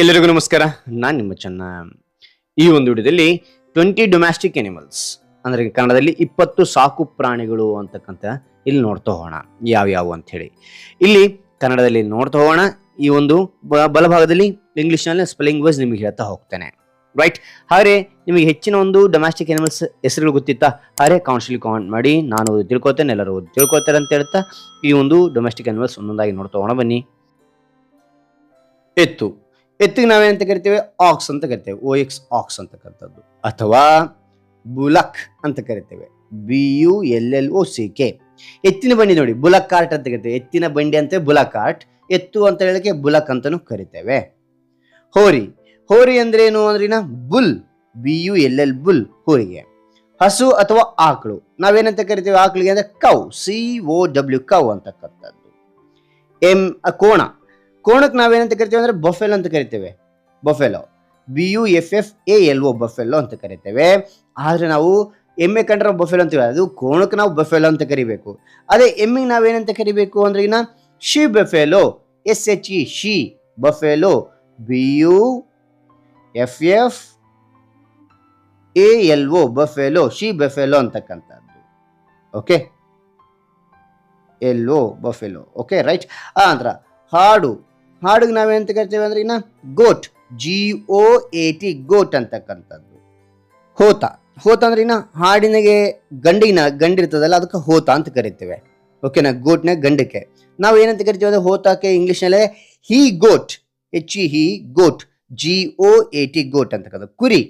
ಎಲ್ಲರಿಗೂ ನಮಸ್ಕಾರ. ನಾನು ನಿಮ್ಮ ಚೆನ್ನ. ಈ ಒಂದು ವಿಡಿಯೋದಲ್ಲಿ ಟ್ವೆಂಟಿ ಡೊಮ್ಯಾಸ್ಟಿಕ್ ಎನಿಮಲ್ಸ್ ಅಂದರೆ ಕನ್ನಡದಲ್ಲಿ ಇಪ್ಪತ್ತು ಸಾಕು ಪ್ರಾಣಿಗಳು ಅಂತಕ್ಕಂಥ ಇಲ್ಲಿ ನೋಡ್ತಾ ಹೋಗೋಣ. ಯಾವ್ಯಾವು ಅಂತ ಹೇಳಿ. ಇಲ್ಲಿ ಕನ್ನಡದಲ್ಲಿ ನೋಡ್ತಾ ಹೋಗೋಣ. ಈ ಒಂದು ಬಲಭಾಗದಲ್ಲಿ ಇಂಗ್ಲೀಷ್ನಲ್ಲಿ ಸ್ಪೆಲ್ಲಿಂಗ್ ವೈಸ್ ನಿಮಗೆ ಹೇಳ್ತಾ ಹೋಗ್ತೇನೆ. ರೈಟ್ ಹಾಗೆ ನಿಮಗೆ ಹೆಚ್ಚಿನ ಒಂದು ಡೊಮ್ಯಾಸ್ಟಿಕ್ ಎನಿಮಲ್ಸ್ ಹೆಸರುಗಳು ಗೊತ್ತಿತ್ತಾ? ಹಾಗೆ ಕೌನ್ಸಿಲ್ ಕಾಮೆಂಟ್ ಮಾಡಿ, ನಾನು ತಿಳ್ಕೊತೇನೆ, ಎಲ್ಲರೂ ತಿಳ್ಕೊತಾರೆ ಅಂತ ಹೇಳ್ತಾ ಈ ಒಂದು ಡೊಮೆಸ್ಟಿಕ್ ಅನಿಮಲ್ಸ್ ಒಂದೊಂದಾಗಿ ನೋಡ್ತಾ ಹೋಗೋಣ ಬನ್ನಿ. ಎತ್ತು. ಎತ್ತಿಗೆ ನಾವೇನಂತ ಕರಿತೇವೆ ಆಕ್ಸ್ ಅಂತ ಕರಿತೇವೆ. ಓ ಎಕ್ಸ್ ಆಕ್ಸ್ ಅಂತಕ್ಕಂಥದ್ದು ಅಥವಾ ಬುಲಕ್ ಅಂತ ಕರಿತೇವೆ. B U L L O C K ಎತ್ತಿನ ಬಂಡಿ ನೋಡಿ ಬುಲಕ್ ಕಾರ್ಟ್ ಅಂತ ಕರಿತೇವೆ. ಎತ್ತಿನ ಬಂಡಿ ಅಂತ ಬುಲಕ್ ಕಾರ್ಟ್ ಎತ್ತು ಅಂತ ಹೇಳಕ್ಕೆ ಬುಲಕ್ ಅಂತಲೂ ಕರಿತೇವೆ. ಹೋರಿ. ಹೋರಿ ಅಂದ್ರೆ ಏನು ಅಂದ್ರಿನ bull. B U L L bull ಹೋರಿಗೆ. ಹಸು ಅಥವಾ ಆಕಳು. ನಾವೇನಂತ ಕರಿತೇವೆ ಆಕಳಿಗೆ ಅಂದ್ರೆ cow C O W cow ಅಂತಕ್ಕಂಥದ್ದು ಎಂ ಕೋಣ. ಕೋಣಕ್ಕೆ ನಾವೇನಂತ ಕರಿತೇವೆ ಅಂದರೆ ಬಫೆಲ್ ಅಂತ ಕರಿತೇವೆ. Buffalo. B U F F A L O buffalo ಅಂತ ಕರಿತೇವೆ. ಆದರೆ ನಾವು ಎಮ್ಮೆ ಕಂಡ್ರೆ ಬಫೆಲೋ ಅಂತ ಅದು ಕೋಣಕ್ಕೆ ನಾವು ಬಫೆಲೋ ಅಂತ ಕರಿಬೇಕು. ಅದೇ ಎಮ್ಮಿಗೆ ನಾವೇನಂತ ಕರಿಬೇಕು ಅಂದ್ರೆ ಇನ್ನ she buffalo. S H E, she buffalo. B U F F A L O buffalo, she buffalo ಅಂತಕ್ಕಂಥದ್ದು. Okay L O buffalo. Okay right ಆ ನಂತರ ಹಾಡು. ಹಾಡಿಗೆ ನಾವೇನಂತ ಕರಿತೇವೆ ಅಂದ್ರೆ ಇನ್ನ goat G O A T goat ಅಂತಕ್ಕಂಥದ್ದು. ಹೋತ. ಹೋತ ಅಂದ್ರೆ ಇನ್ನ ಹಾಡಿನಗೆ ಗಂಡಿನ ಗಂಡಿರ್ತದಲ್ಲ ಅದಕ್ಕೆ ಹೋತ ಅಂತ ಕರಿತೇವೆ. ಓಕೆನಾ ಗೋಟ್ನ ಗಂಡಕ್ಕೆ. ನಾವು ಏನಂತ ಕರಿತೀವಿ ಅಂದ್ರೆ ಹೋತಾಕೆ ಇಂಗ್ಲೀಷ್ನಲ್ಲೇ he goat H E he goat G O A T goat ಅಂತಕ್ಕಂಥ ಕುರಿ.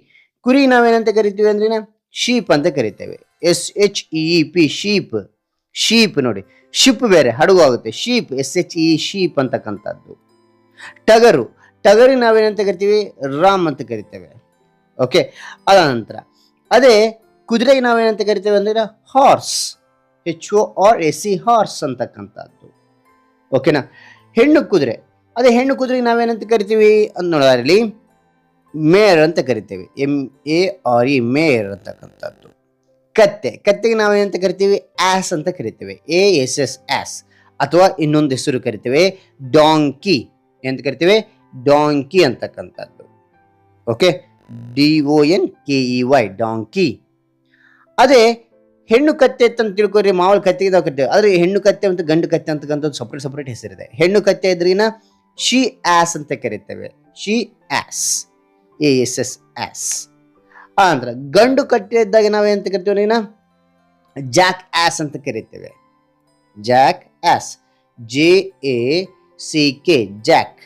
ಕುರಿ ನಾವೇನಂತ ಕರಿತೀವಿ ಅಂದ್ರೆ ಶೀಪ್ ಅಂತ ಕರಿತೇವೆ. S H E P sheep. Sheep ನೋಡಿ. ಶಿಪ್ ಬೇರೆ, ಹಡಗು ಆಗುತ್ತೆ. Sheep S H E sheep ಅಂತಕ್ಕಂಥದ್ದು. ಟಗರು. ಟಗರಿಗೆ ನಾವೇನಂತ ಕರಿತೀವಿ? ರಾಮ್ ಅಂತ ಕರಿತೇವೆ. ಓಕೆ ಅದ ನಂತರ, ಅದೇ ಕುದುರೆಗೆ ನಾವೇನಂತ ಕರಿತೇವೆ ಅಂದ್ರೆ horse H O R A C horse ಅಂತಕ್ಕಂಥದ್ದು. ಓಕೆನಾ ಹೆಣ್ಣು ಕುದುರೆ. ಅದೇ ಹೆಣ್ಣು ಕುದುರೆಗೆ ನಾವೇನಂತ ಕರಿತೀವಿ? ಅಂತ ನೋಡೋದ್ರಲ್ಲಿ ಮೇರ್ ಅಂತ ಕರಿತೇವೆ. ಎಂ ಎ ಆರ್ ಇ ಮೇರ್ ಅಂತಕ್ಕಂಥದ್ದು. ಕತ್ತೆ. ಕತ್ತೆಗೆ ನಾವೇನಂತ ಕರಿತೀವಿ? ಆಸ್ ಅಂತ ಕರಿತೇವೆ. ಎ ಎಸ್ ಎಸ್ ಆಸ್ ಅಥವಾ ಇನ್ನೊಂದು ಹೆಸರು ಕರಿತೇವೆ ಡಾಂಕಿ ಎಂತ ಕರಿತೇವೆ? ಡಾಂಕಿ ಅಂತಕ್ಕಂಥದ್ದು. Okay D O N K E Y donkey ಅದೇ ಹೆಣ್ಣು ಕತ್ತೆ ಅಂತ ತಿಳ್ಕೊರಿ ಮಾವಳ ಕತ್ತೆಗೆ ನಾವು ಕರಿತೇವೆ ಆದರೆ ಹೆಣ್ಣು ಕತ್ತೆ ಮತ್ತು ಗಂಡು ಕತ್ತೆ ಅಂತಕ್ಕಂಥದ್ದು ಸಪ್ರೇಟ್ ಸಪ್ರೇಟ್ ಹೆಸರಿದೆ ಹೆಣ್ಣು ಕತ್ತೆ ಇದ್ರಿನ ಶಿ ಆಸ್ ಅಂತ ಕರಿತೇವೆ. She ass A S S ass ಅಂದ್ರೆ ಗಂಡು ಕಟ್ಟೆ ಇದ್ದಾಗ ನಾವೇನಂತ ಕರಿತೀವಿ ಜಾಕ್ ಆಸ್ ಅಂತ ಕರಿತೇವೆ. Jack ass J A C K jack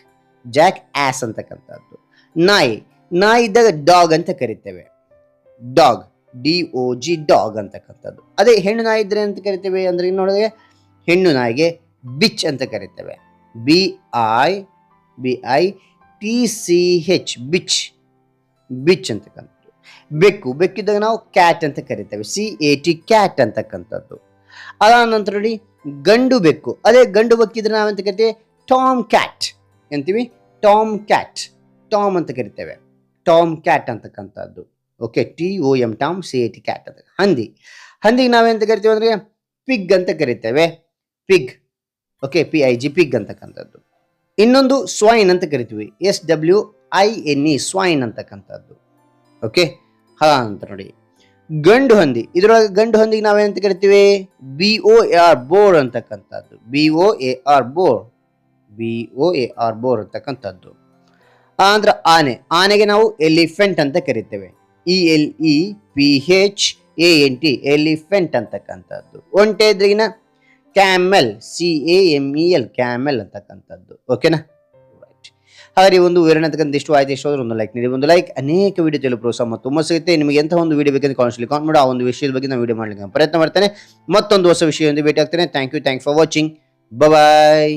jack ass ಅಂತಕ್ಕಂಥದ್ದು. ನಾಯಿ. ನಾಯಿ ಇದ್ದಾಗ ಡಾಗ್ ಅಂತ ಕರಿತೇವೆ. Dog D O G dog ಅಂತಕ್ಕಂಥದ್ದು. ಅದೇ ಹೆಣ್ಣು ನಾಯಿ ಇದ್ರೆ ಅಂತ ಕರಿತೇವೆ ಅಂದ್ರೆ ನೋಡಿದ್ರೆ ಹೆಣ್ಣು ನಾಯಿಗೆ ಬಿಚ್ ಅಂತ ಕರಿತೇವೆ. B I B I T C H bitch bitch ಅಂತಕ್ಕಂಥದ್ದು. ಬೆಕ್ಕು. ಬೆಕ್ಕಿದ್ದಾಗ ನಾವು ಕ್ಯಾಟ್ ಅಂತ ಕರಿತೇವೆ. ಸಿ ಎ ಟಿ ಕ್ಯಾಟ್ ಅಂತಕ್ಕಂಥದ್ದು. ಅದಾದ ನಂತರ ನೋಡಿ ಗಂಡು ಬೆಕ್ಕು. ಅದೇ ಗಂಡು ಬೆಕ್ಕಿದ್ರೆ ನಾವೆಂತ ಕರಿತೇವೆ? ಟಾಮ್ ಕ್ಯಾಟ್ ಎಂತೀವಿ? ಟಾಮ್ ಕ್ಯಾಟ್ ಟಾಮ್ ಅಂತ ಕರಿತೇವೆ. ಟಾಮ್ ಕ್ಯಾಟ್ ಅಂತಕ್ಕಂಥದ್ದು. Okay T O M tom C A T cat ಅಂತ. ಹಂದಿ. ಹಂದಿಗೆ ನಾವೆಂತ ಕರಿತೇವೆ ಅಂದರೆ ಪಿಗ್ ಅಂತ ಕರಿತೇವೆ. Pig okay P I G pig ಅಂತಕ್ಕಂಥದ್ದು. ಇನ್ನೊಂದು ಸ್ವೈನ್ ಅಂತ ಕರಿತೀವಿ. S W I N E swine ಅಂತಕ್ಕಂಥದ್ದು. ಓಕೆ ಹಾ ಅಂತ ನೋಡಿ. ಗಂಡು ಹಂದಿ. ಇದರೊಳಗೆ ಗಂಡು ಹಂದಿಗೆ ನಾವೇನಂತ ಕರಿತೀವಿ? B O A R boar ಅಂತಕ್ಕಂಥದ್ದು. B O A R boar B O A R boar ಅಂತಕ್ಕಂಥದ್ದು. ಅಂದ್ರೆ ಆನೆ. ಆನೆಗೆ ನಾವು ಎಲಿಫೆಂಟ್ ಅಂತ ಕರಿತೇವೆ. E L E P H A N T elephant ಅಂತಕ್ಕಂಥದ್ದು. ಒಂಟೆ ಇದ್ರಿಗಿನ camel C A M E L camel ಅಂತಕ್ಕಂಥದ್ದು. ಓಕೆನಾ ಹಾಗೆ ಒಂದು ವಿವರಣೆ ಅಂತಕ್ಕಂಥ ಇಷ್ಟು ಆಯ್ತು. ಇಷ್ಟು ಒಂದು ಲೈಕ್ ನೀಡಿ. ಒಂದು ಲೈಕ್ ಅನೇಕ ವಿಡಿಯೋ ತಿಳಿಯಲು ಪ್ರೋತ್ಸಾಹ ಮತ್ತು ತುಂಬ ಸಿಗುತ್ತೆ. ನಿಮಗೆ ಎಂಥ ಒಂದು ವಿಡಿಯೋ ಬೇಕಂತ ಕಾನ್ಸ್ಲಿ ಕಾನ್ ಮಾಡಿ. ಆ ಒಂದು ವಿಷಯದ ಬಗ್ಗೆ ನಾನು ವಿಡಿಯೋ ಮಾಡಲಿಕ್ಕೆ ಪ್ರಯತ್ನ ಮಾಡ್ತೇನೆ. ಮತ್ತೊಂದು ಹೊಸ ವಿಷಯದೊಂದಿಗೆ ಭೇಟಿ ಆಗ್ತೇನೆ thank you thank for watching bye